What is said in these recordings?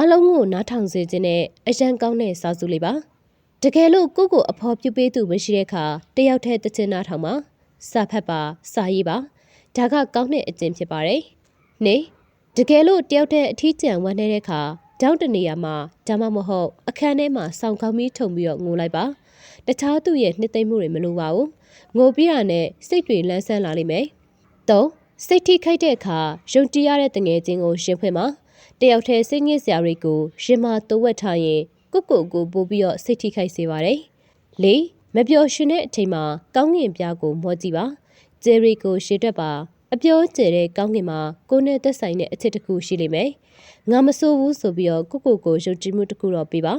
အားလုံးကိုနားထောင်စေခြင်းနဲ့အရန်ကောင်းတဲ့စာစုလေးပါတကယ်လို့ကိုကိုအဖော်ပြုပေးသူမရှိတဲ့အခါတယောက်တည်းတချင်နားထောင်ပါစာဖတ်ပါစာရေးပါဒါကကောင်းတဲ့အကျင့်ဖြစ်ပါတယ်နေတကယ်လို့တယောက်တည်းအထီးကျန်ဝမ်းနေတဲ့အခါတောင်းတနေရမှာဒါမှမဟုတ်အခန်းထဲမှာစောင်းကောင်းပြီးထုံပြီးတော့ငိုလိုက်ပါတခြားသူရဲ့နှစ်သိမ့်မှုတွေမလိုပါဘူးငိုပြရနဲ့စိတ်တွေလန်းဆန်းလာလိမ့်မယ်၃စိတ်ထိခိုက်တဲ့အခါယုံကြည်ရတဲ့တငယ်ချင်းကိုရှင်ဖွင့်ပါ တယောက်တည်းစိတ်ညစ်စရာတွေကိုရှင်မတိုးဝက်ထားရင်ကိုကိုကိုပို့ပြီးတော့စိတ်ထိခိုက်စေပါတယ်၄မပျော်ရွှင်တဲ့အချိန်မှာကောင်းကင်ပြားကိုမောကြည့်ပါဂျယ်ရီကိုရှေ့တက်ပါအပြောကျတဲ့ကောင်းကင်မှာကိုနဲ့သက်ဆိုင်တဲ့အချစ်တစ်ခုရှိလိမ့်မယ်ငါမဆိုးဘူးဆိုပြီးတော့ကိုကိုကိုယုံကြည်မှုတစ်ခုတော့ပေးပါ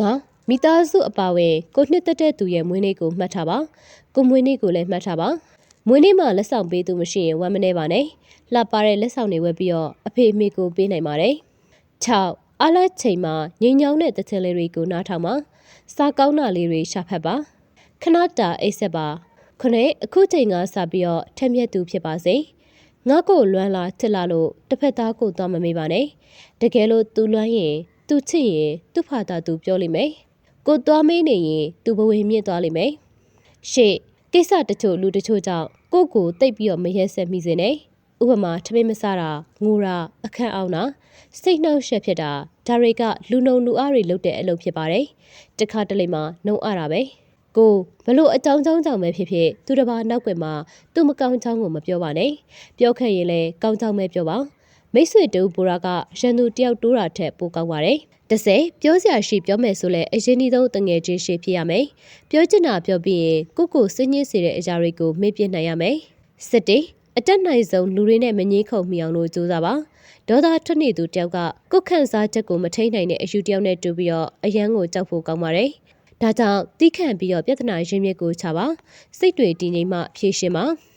ငါမိသားစုအပါဝင်ကိုနှစ်သက်တဲ့သူရဲ့မွေးနေ့ကိုမှတ်ထားပါကိုမွေးနေ့ကိုလည်းမှတ်ထားပါ မွေးနေ့မှာလက်ဆောင်ပေးသူမရှိရင်ဝမ်းမနေပါနဲ့လှပတဲ့လက်ဆောင်တွေဝယ်ပြီးတော့အဖေအမေကိုပေးနိုင်ပါတယ်6အားလက်ချိန်မှာငိမ်ညောင်းတဲ့တချင်လေးတွေကိုနားထောင်ပါစားကောင်းတာလေးတွေရှာဖတ်ပါခဏတာအိပ်ဆက်ပါခုနှစ်အခုချိန်ကစပြီးတော့ထက်မြက်သူဖြစ်ပါစေငါ့ကိုလွမ်းလာချစ်လာလို့တစ်ဖက်သားကိုသွားမမေးပါနဲ့တကယ်လို့သူလွမ်းရင်သူချစ်ရင်သူ့ဖာသာသူပြောလိမ့်မယ်ကိုသွားမေးနေရင်သူဘဝမြင့်သွားလိမ့်မယ်ရှေ့ ကိစ္စတချို့လူတချို့ကြောင့်ကိုကိုတိတ်ပြီးတော့မရက်ဆက်မိစေနဲ့ဥပမာထမင်းမစားတာငိုတာအခန့်အောင်တာစိတ်နှောက်ရှက်ဖြစ်တာဒါတွေကလူနှုံလူအားတွေလုပ်တဲ့အလုပ်ဖြစ်ပါတယ်တခါတလေမှနှုံအတာပဲကိုဘလို့အကြောင်းကြောင်းကြောင့်ပဲဖြစ်ဖြစ်သူတစ်ပါးနောက်ွယ်မှာသူ့မကောင်းချောင်းကိုမပြောပါနဲ့ပြောခဲ့ရင်လည်းကောင်းချောင်းပဲပြောပါ မိတ်ဆွေတူဘူရာကရန်သူတယောက်တိုးတာထက်ပိုကောင်းပါတယ်။တစ်ဆယ်ပြောစရာရှိပြောမယ်ဆိုလဲအရင်ဒီဆုံးတငယ်ချင်းရှိဖြစ်ရမယ်။ပြောချင်တာပြောပြီးရင်ကိုကိုစဉ်းညစ်စေတဲ့အရာတွေကိုမေ့ပြနိုင်ရမယ်။စစ်တေးအတက်နိုင်ဆုံးလူတွေနဲ့မငင်းခုန်မိအောင်လို့ကြိုးစားပါ။ဒေါသထွက်နေသူတယောက်ကကိုခန့်စားချက်ကိုမထိန်နိုင်တဲ့အယူတယောက်နဲ့တူပြီးတော့အရန်ကိုကြောက်ဖို့ကောင်းပါတယ်။ဒါကြောင့်တိခန့်ပြီးတော့ပြဿနာရင်းမြစ်ကိုချပါစိတ်တွေတည်ငြိမ်မှဖြေရှင်းပါ။